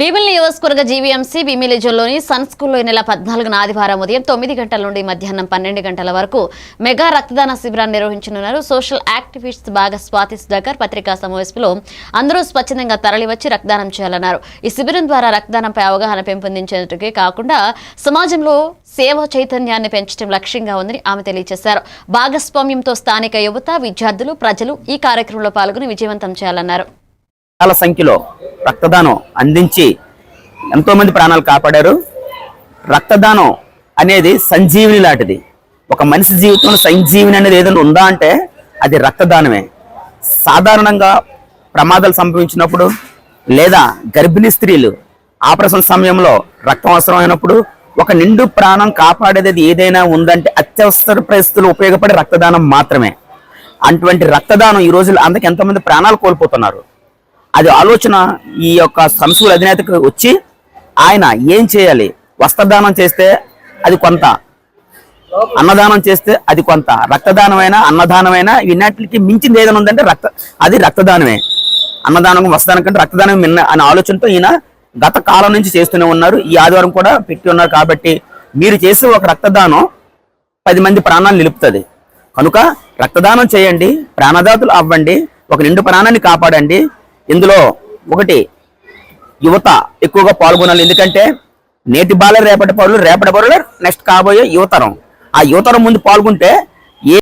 భీమిలి నియోజకవర్గ GVMC Bheemili జోన్లోని sun స్కూల్లో ఈ నెల పద్నాలుగున ఆదివారం ఉదయం తొమ్మిది గంటల నుండి మధ్యాహ్నం పన్నెండు గంటల వరకు మెగా రక్తదాన శిబిరాన్ని నిర్వహించనున్నారు. సోషల్ యాక్టివిస్ట్ బాగా స్వాతి సుధాకర్ పత్రికా సమావేశంలో అందరూ స్వచ్ఛందంగా తరలివచ్చి రక్తదానం చేయాలన్నారు. ఈ శిబిరం ద్వారా రక్తదానంపై అవగాహన పెంపొందించేందుకే కాకుండా సమాజంలో సేవ చైతన్యాన్ని పెంచడం లక్ష్యంగా ఉందని ఆమె తెలియజేశారు. భాగస్వామ్యంతో స్థానిక యువత విద్యార్థులు ప్రజలు ఈ కార్యక్రమంలో పాల్గొని విజయవంతం చేయాలన్నారు. చాలా సంఖ్యలో రక్తదానం అందించి ఎంతోమంది ప్రాణాలు కాపాడారు. రక్తదానం అనేది సంజీవిని లాంటిది. ఒక మనిషి జీవితంలో సంజీవిని అనేది ఏదైనా ఉందా అంటే అది రక్తదానమే. సాధారణంగా ప్రమాదాలు సంభవించినప్పుడు లేదా గర్భిణీ స్త్రీలు ఆపరేషన్ సమయంలో రక్తం అవసరమైనప్పుడు ఒక నిండు ప్రాణం కాపాడేది ఏదైనా ఉందంటే అత్యవసర పరిస్థితులు ఉపయోగపడే రక్తదానం మాత్రమే. అటువంటి రక్తదానం ఈ రోజుల్లో అందరికి ఎంతమంది ప్రాణాలు కోల్పోతున్నారు. అది ఆలోచన ఈ యొక్క సంస్థల అధినేతకు వచ్చి ఆయన ఏం చేయాలి? వస్త్రదానం చేస్తే అది కొంత అన్నదానం చేస్తే అది కొంత రక్తదానమైనా అన్నదానమైనా ఇన్నిటికి మించింది ఏదైనా ఉందంటే రక్త అది రక్తదానమే. అన్నదానం వస్త్రదానం కంటే రక్తదానం మిన్న అనే ఆలోచనతో ఈయన గత కాలం నుంచి చేస్తూనే ఉన్నారు. ఈ ఆదివారం కూడా పెట్టి ఉన్నారు కాబట్టి మీరు చేసే ఒక రక్తదానం పది మంది ప్రాణాలు నిలుపుతుంది. కనుక రక్తదానం చేయండి ప్రాణదాతులు అవ్వండి ఒక నిండు ప్రాణాన్ని కాపాడండి ఇందులో ఒకటి యువత ఎక్కువగా పాల్గొనాలి. ఎందుకంటే నేటి బాల రేపటి పౌరులు రేపటి పౌరులు నెక్స్ట్ కాబోయే యువతరం. ఆ యువతరం ముందు పాల్గొంటే